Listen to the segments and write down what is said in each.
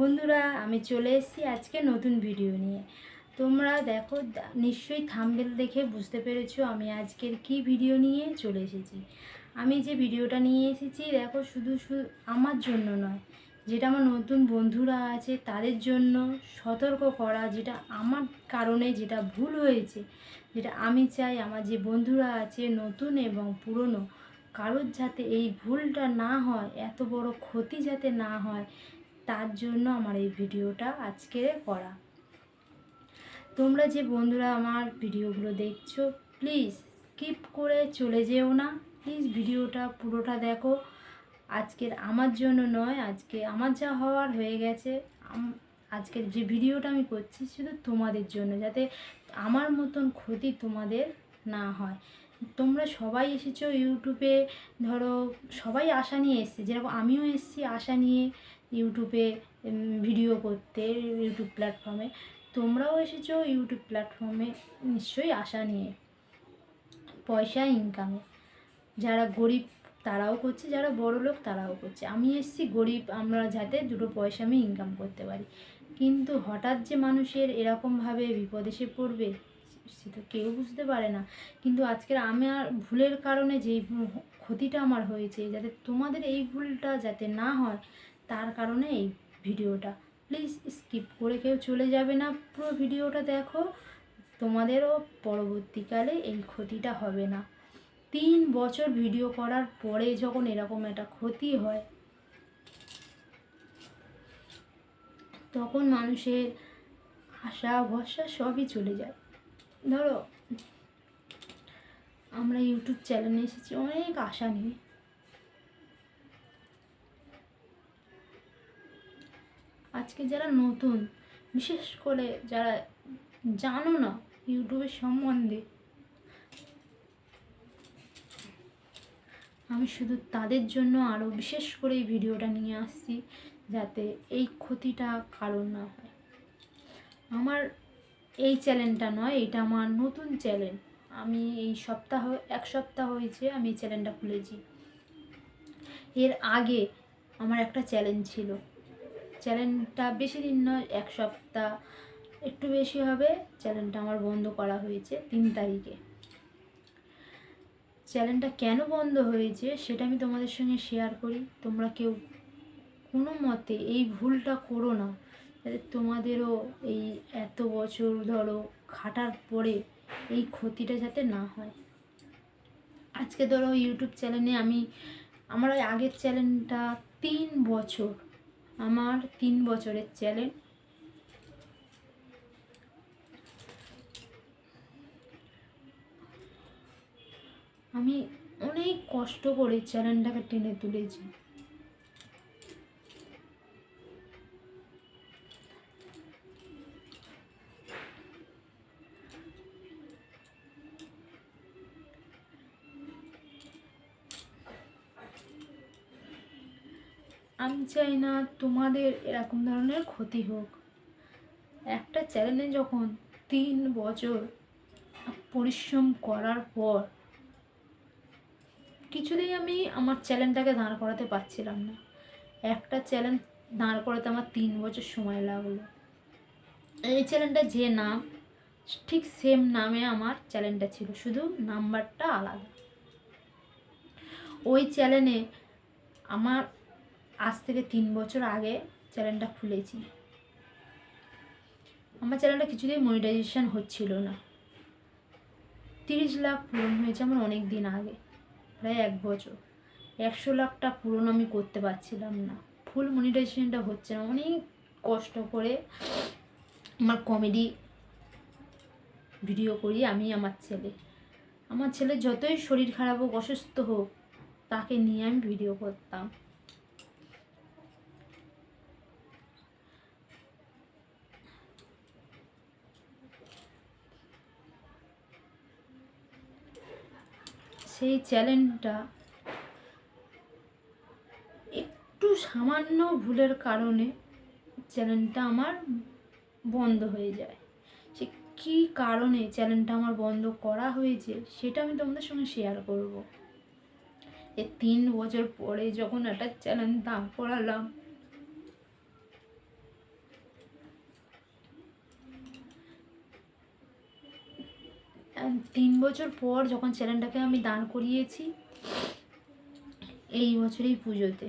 বন্ধুরা, আমি চলে এসেছি আজকে নতুন ভিডিও নিয়ে। তোমরা দেখো নিশ্চয়ই থাম্বেল দেখে বুঝতে পেরেছ আমি আজকের কি ভিডিও নিয়ে চলে এসেছি। আমি যে ভিডিওটা নিয়ে এসেছি, দেখো, শুধু শুধু আমার জন্য নয়, যেটা আমার নতুন বন্ধুরা আছে, তাদের জন্য সতর্ক করা, যেটা আমার কারণে যেটা ভুল হয়েছে, যেটা আমি চাই আমার যে বন্ধুরা আছে, নতুন এবং পুরনো, কারোর যাতে এই ভুলটা না হয়, এত বড় ক্ষতি যাতে না হয় তার জন্য আমার এই ভিডিওটা আজকে করা। তোমরা যে বন্ধুরা আমার ভিডিওগুলো দেখছ প্লিজ স্কিপ করে চলে যেও না। প্লিজ ভিডিওটা পুরোটা দেখো। আজকের আমার জন্য নয়, আজকে আমার যা হওয়ার হয়ে গেছে আজকের যে ভিডিওটা আমি করছি শুধু তোমাদের জন্য, যাতে আমার মতন ক্ষতি তোমাদের না হয়। তোমরা সবাই এসেছ ইউটিউবে ধরো সবাই আশা নিয়ে এসছে, যেরকম আমিও এসেছি আশা নিয়ে। ইউটিউবে ভিডিও করতে ইউটিউব প্ল্যাটফর্মে। তোমরাও এসেছ ইউটিউব প্ল্যাটফর্মে নিশ্চয়ই আশা নিয়ে, পয়সা ইনকামে যারা গরিব, তারাও করছে, যারা বড় লোক, তারাও করছে। আমি এসেছি গরিব, আমরা যাতে দুটো পয়সা আমি ইনকাম করতে পারি। কিন্তু হঠাৎ যে মানুষের এরকমভাবে বিপদ এসে পড়বে, সে তো কেউ বুঝতে পারে না। কিন্তু আজকের আমার ভুলের কারণে যেই ক্ষতিটা আমার হয়েছে, যাতে তোমাদের এই ভুলটা যাতে না হয় তার কারণে এই ভিডিওটা। প্লিজ স্কিপ করে কেউ চলে যাবে না। পুরো ভিডিওটা দেখো, তোমাদেরও পরবর্তীকালে এই ক্ষতিটা হবে না। তিন বছর ভিডিও করার পরে যখন এরকম একটা ক্ষতি হয়, তখন মানুষের আশা, ভরসা সবই চলে যায়। ধরো, আমরা ইউটিউব চ্যানেলে এসেছি, অনেক আশা নিয়ে। আজকে যারা নতুন, বিশেষ করে যারা জানো না ইউটিউবের সম্বন্ধে, আমি শুধু তাদের জন্য আরও বিশেষ করে এই ভিডিওটা নিয়ে আসছি, যাতে এই ক্ষতিটা কারণ না হয়। আমার এই চ্যানেলটা নয়, এটা আমার নতুন চ্যানেল। আমি এই সপ্তাহ, এক সপ্তাহ হয়েছে আমি এই চ্যানেলটা খুলেছি। এর আগে আমার একটা চ্যালেঞ্জ ছিল। চ্যানেলটা বেশি দিন নয়, এক সপ্তাহ একটু বেশি হবে। চ্যানেলটা আমার বন্ধ করা হয়েছে তিন তারিখে। চ্যানেলটা কেন বন্ধ হয়েছে সেটা আমি তোমাদের সঙ্গে শেয়ার করি। তোমরা কেউ কোনো মতে এই ভুলটা করো না। যাতে তোমাদেরও এই এত বছর ধরো খাটার পরে এই ক্ষতিটা যাতে না হয়। আজকে ধরো ইউটিউব চ্যানেলে আমি, আমার ওই আগের চ্যানেলটা তিন বছর আমার তিন বছরের চ্যালেঞ্জ। আমি অনেক কষ্ট করে চ্যানেলটাকে টেনে তুলেছি। চাই না তোমাদের এরকম ধরনের ক্ষতি হোক। একটা চ্যানেলে যখন তিন বছর পরিশ্রম করার পর কিছুতেই আমি আমার চ্যানেলটাকে দাঁড় করাতে পারছিলাম না। একটা চ্যানেল দাঁড় করাতে আমার তিন বছর সময় লাগল। এই চ্যানেলটা যে নাম, ঠিক সেম নামে আমার চ্যানেলটা ছিল, শুধু নাম্বারটা আলাদা। ওই চ্যানেলে আমার আজ থেকে তিন বছর আগে চ্যানেলটা খুলেছি। আমার চ্যানেলটা কিছুতেই মনিটাইজেশন হচ্ছিল না। তিরিশ লাখ পূরণ হয়েছে আমার অনেক দিন আগে, প্রায় এক বছর। একশো লাখটা পূরণ আমি করতে পারছিলাম না। ফুল মনিটাইজেশনটা হচ্ছে না। অনেক কষ্ট করে আমার কমেডি ভিডিও করি আমি আমার ছেলে। আমার ছেলে যতই শরীর খারাপ হোক, অসুস্থ হোক, তাকে নিয়ে আমি ভিডিও করতাম। সেই চ্যানেলটা একটু সামান্য ভুলের কারণে চ্যানেলটা আমার বন্ধ হয়ে যায়। সে কী কারণে চ্যানেলটা আমার বন্ধ করা হয়েছে সেটা আমি তোমাদের সঙ্গে শেয়ার করব। এ তিন বছর পরে যখন একটা চ্যানেল দাঁড় করালাম তিন বছর পর যখন চ্যানেলটাকে আমি দাঁড় করিয়েছি, এই বছরেই পুজোতে।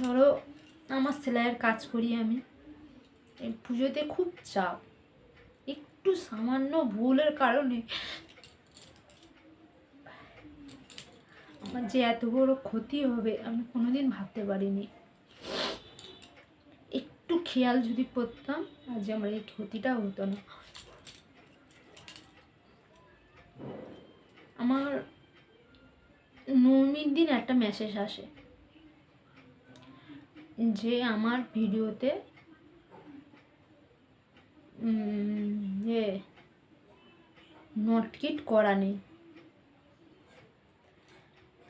ধরো, আমার সেলাইয়ের কাজ করি আমি। পুজোতে খুব চাপ। একটু সামান্য ভুলের কারণে আমার যে এত বড় ক্ষতি হবে আমি কোনোদিন ভাবতে পারিনি। খেয়াল যদি করতাম, আজ আমার এই ক্ষতিটা হতো না। আমার নবমীর দিন একটা মেসেজ আসে, যে আমার ভিডিওতে যে নটকিট করা নেই।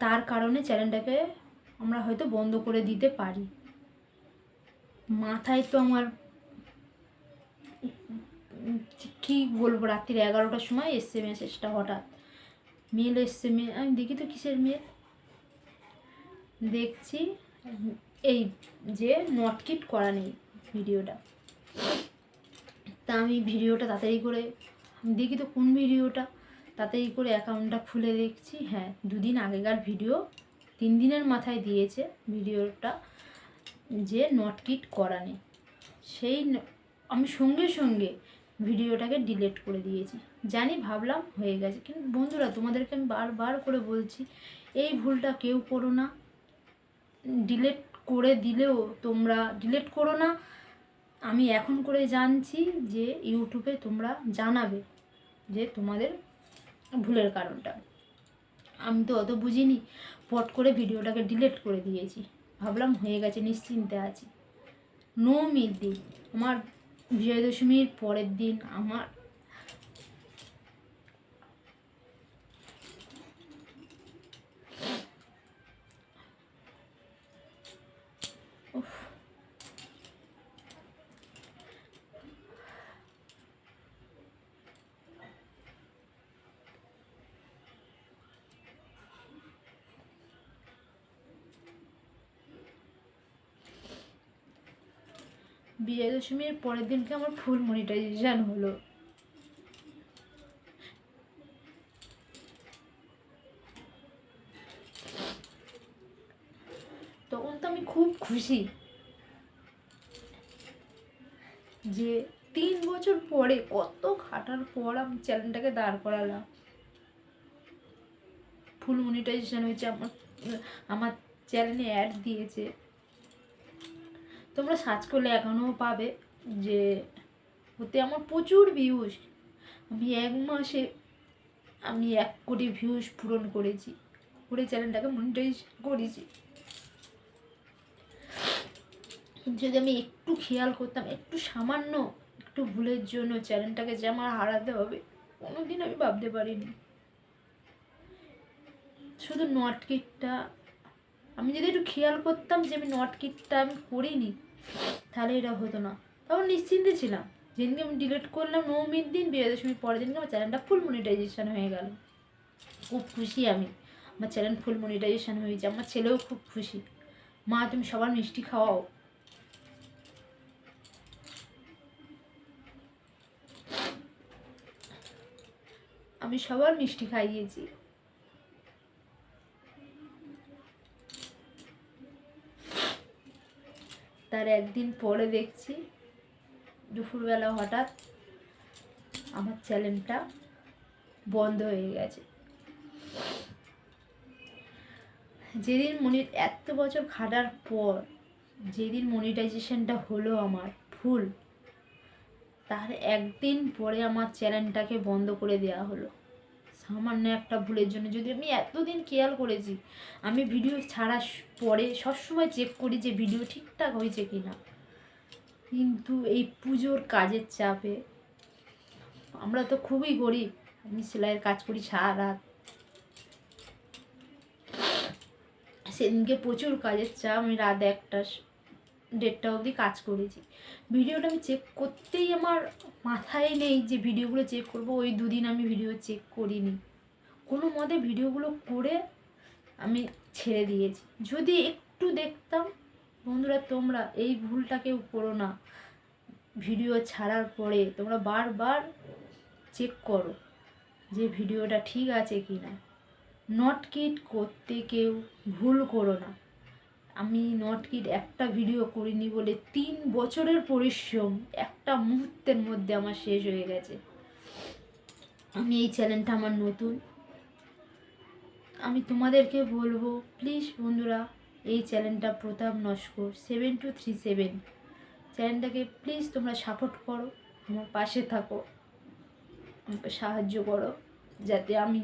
তার কারণে চ্যানেলটাকে আমরা হয়তো বন্ধ করে দিতে পারি। মাথায় তো আমার কি বলব, রাত্রির এগারোটার সময় এসছে মেসেজটা হঠাৎ। মেল এসছে মেল আমি দেখি তো কিসের মেল দেখছি এই যে নটকিট করা নেই ভিডিওটা। তা আমি ভিডিওটা তাড়াতাড়ি করে দেখি তো কোন ভিডিওটা? তাড়াতাড়ি করে অ্যাকাউন্টটা খুলে দেখছি। হ্যাঁ দুদিন আগেকার ভিডিও, তিন দিনের মাথায় দিয়েছে ভিডিওটা। যে নটকিট করা নেই। সেই আমি সঙ্গে সঙ্গে ভিডিওটাকে ডিলেট করে দিয়েছি। জানি ভাবলাম হয়ে গেছে। কিন্তু বন্ধুরা, তোমাদেরকে আমি বারবার করে বলছি, এই ভুলটা কেউ করো না। ডিলেট করে দিলেও তোমরা ডিলেট করো না। আমি এখন করে জানছি যে ইউটিউবে তোমরা জানাবে যে তোমাদের ভুলের কারণটা। আমি তো অত বুঝিনি, পট করে ভিডিওটাকে ডিলেট করে দিয়েছি। ভাবলাম হয়ে গেছে নিশ্চিন্তে আছি। নো মিল দিন আমার বিজয়া দশমীর পরের দিন আমার বিজয়া দশমীর পরের দিনকে আমার ফুল মনিটাইজেশন হলো। তখন তো আমি খুব খুশি যে তিন বছর পরে কত খাটার পর আমি চ্যানেলটাকে দাঁড় করালাম। ফুল মনিটাইজেশন হয়েছে, আমার আমার চ্যানেলে অ্যাড দিয়েছে। তোমরা সার্চ করলে এখনও পাবে যে ওতে আমার প্রচুর ভিউজ আমি এক মাসে, আমি এক কোটি ভিউজ পূরণ করেছি। করে চ্যানেলটাকে মনিটাইজ করেছি। যদি আমি একটু খেয়াল করতাম, একটু সামান্য, একটু ভুলের জন্য চ্যানেলটাকে যে আমার হারাতে হবে কোনো দিন আমি ভাবতে পারিনি। শুধু নটকিটটা আমি যদি একটু খেয়াল করতাম যে আমি নটকিটটা আমি করিনি তাহলে এটা হতো না। তখন নিশ্চিন্তে ছিলাম। যেদিনকে আমি ডিলিট করলাম, নবমীর দিন, বিজয়া দশমীর পরের দিনকে আমার চ্যানেলটা ফুল মনিটাইজেশন হয়ে গেল। খুব খুশি আমি। আমার চ্যানেল ফুল মনিটাইজেশন হয়েছে আমার ছেলেও খুব খুশি। মা, তুমি সবার মিষ্টি খাওয়াও। আমি সবার মিষ্টি খাইয়েছি। তার একদিন পরে দেখছি, দুপুরবেলা হঠাৎ আমার চ্যানেলটা বন্ধ হয়ে গেছে। যেদিন মনি এত বছর খাটার পর, যেদিন মনিটাইজেশনটা হলো আমার ফুল, তার একদিন পরে আমার চ্যানেলটাকে বন্ধ করে দেওয়া হলো। সামান্য একটা ভুলের জন্য। যদি আমি এতদিন খেয়াল করেছি, আমি ভিডিও ছাড়ার পরে সবসময় চেক করি যে ভিডিও ঠিকঠাক হয়েছে কি না কিন্তু এই পুজোর কাজের চাপে আমরা তো খুবই গরিব, আমি সেলাইয়ের কাজ করি সারা রাত। সেদিনকে প্রচুর কাজের চাপ, আমি রাত একটা দেড়টা অবধি কাজ করেছি। ভিডিওটা আমি চেক করতেই আমার মাথায় নেই যে ভিডিওগুলো চেক করব। ওই দুদিন আমি ভিডিও চেক করিনি। কোনো মতে ভিডিওগুলো করে আমি ছেড়ে দিয়েছি। যদি একটু দেখতাম, বন্ধুরা তোমরা এই ভুলটা কেউ করো না। ভিডিও ছাড়ার পরে তোমরা বারবার চেক করো যে ভিডিওটা ঠিক আছে কি না নট কিট করতে কেউ ভুল করো না। আমি নট কিট একটা ভিডিও করিনি বলে তিন বছরের পরিশ্রম একটা মুহূর্তের মধ্যে আমার শেষ হয়ে গেছে। আমি এই চ্যানেলটা আমার নতুন। আমি তোমাদেরকে বলব প্লিজ বন্ধুরা, এই চ্যানেলটা Pratap Naskar seven two three seven চ্যানেলটাকে প্লিজ তোমরা সাপোর্ট করো, আমার পাশে থাকো। আমাকে সাহায্য করো, যাতে আমি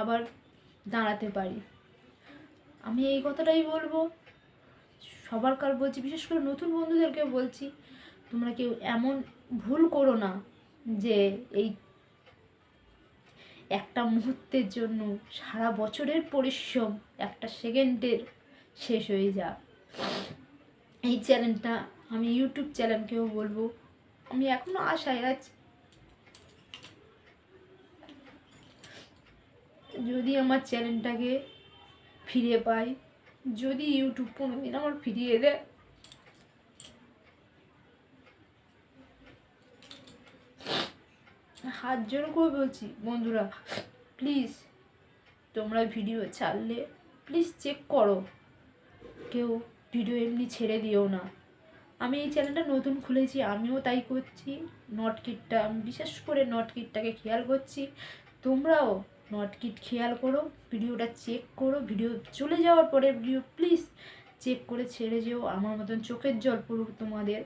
আবার দাঁড়াতে পারি। আমি এই কথাটাই বলব। সবার কার বলছি, বিশেষ করে নতুন বন্ধুদেরকে বলছি, তোমরা কেউ এমন ভুল করো না যে এই একটা মুহূর্তের জন্য সারা বছরের পরিশ্রম একটা সেকেন্ডের শেষ হয়ে যা এই চ্যানেলটা, আমি ইউটিউব চ্যানেলকেও বলব, আমি এখনও আশায় আছি যদি আমার চ্যানেলটাকে ফিরে পাই, যদি ইউটিউব কোনো কোনোদিন আমার ফিরিয়ে দেয়। হাত জোর করে বলছি, বন্ধুরা প্লিজ তোমরা ভিডিও ছাড়লে প্লিজ চেক করো। কেউ ভিডিও এমনি ছেড়ে দিও না। আমি এই চ্যানেলটা নতুন খুলেছি, আমিও তাই করছি। নট কিটটা আমি বিশেষ করে নট কিটটাকে খেয়াল করছি। তোমরাও নট কিট খেয়াল করো, ভিডিওটা চেক করো, ভিডিও চলে যাওয়ার পরে ভিডিও প্লিজ চেক করে ছেড়ে যেও, আমার মতন চোখের জল পড়ুক তোমাদের,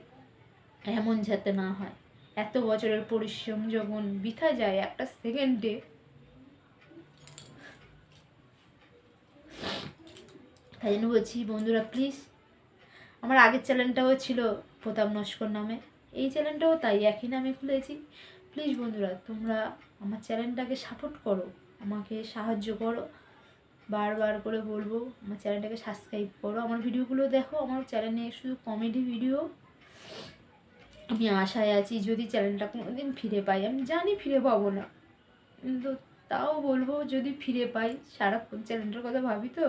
এমন যাতে না হয়। এত বছরের পরিশ্রম যখন বৃথা যায়, একটা সেকেন্ডে তাই জন্য বলছি, বন্ধুরা প্লিজ আমার আগের চ্যানেলটাও ছিল প্রতাপ নস্কর নামে। এই চ্যানেলটাও তাই, একই নামে খুলেছি। প্লিজ বন্ধুরা, তোমরা আমার চ্যানেলটাকে সাপোর্ট করো। আমাকে সাহায্য করো। বারবার করে বলব, আমার চ্যানেলটাকে সাবস্ক্রাইব করো। আমার ভিডিওগুলো দেখো, আমার চ্যানেলে শুধু কমেডি ভিডিও আমি আশায় আছি যদি চ্যানেলটা কোনো দিন ফিরে পাই। আমি জানি ফিরে পাবো না। কিন্তু তাও বলব, যদি ফিরে পাই, সারাক্ষণ চ্যানেলটার কথা ভাবি তো।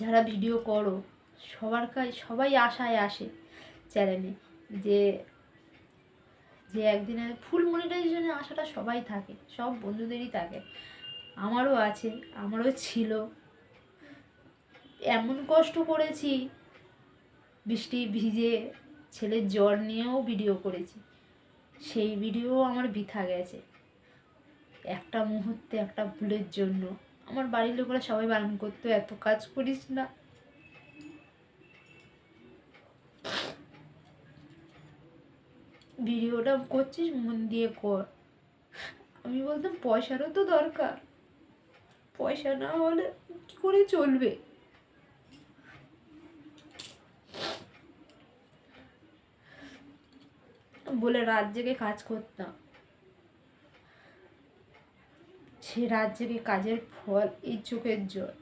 যারা ভিডিও করো সবার কাজ, সবাই আশায় আসে চ্যানেলে যে যে একদিনে ফুল মনিটাইজেশনে আশাটা সবাই থাকে, সব বন্ধুদেরই থাকে। আমারও আছে, আমারও ছিল। এমন কষ্ট করেছি, বৃষ্টি ভিজে ছেলের জ্বর নিয়েও ভিডিও করেছি। সেই ভিডিও আমার বৃথা গেছে। একটা মুহূর্তে, একটা ভুলের জন্য। আমার বাড়ির লোকরা সবাই বারণ করতো, এত কাজ করিস না। ভিডিওটা করছিস, মন দিয়ে কর। আমি বলতাম, পয়সারও তো দরকার। পয়সা না হলে কি করে চলবে? বলে রাত জেগে কাজ করতাম। সে রাত জেগে কাজের ফল এই চোখের জল।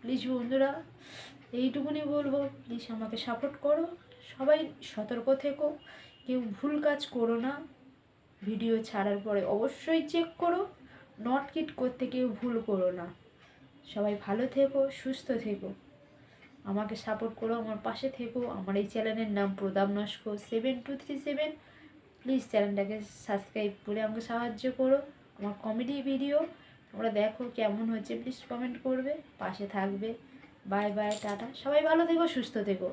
প্লিজ বন্ধুরা, এইটুকুনি বলব। প্লিজ আমাকে সাপোর্ট করো। সবাই সতর্ক থেকো। কেউ ভুল কাজ করো না। ভিডিও ছাড়ার পরে অবশ্যই চেক করো। নট কিট করতে কেউ ভুল করো না। সবাই ভালো থেকো, সুস্থ থেকো। আমাকে সাপোর্ট করো, আমার পাশে থেকো। আমার এই চ্যানেলের নাম Pradam Naskar seven two three seven please চ্যানেলটাকে সাবস্ক্রাইব করে আমাকে সাহায্য করো। আমার কমেডি ভিডিও তোমরা দেখো কেমন হচ্ছে প্লিজ কমেন্ট করবে। পাশে থাকবে। বাই বাই টাটা। সবাই ভালো থেকো, সুস্থ থেকো।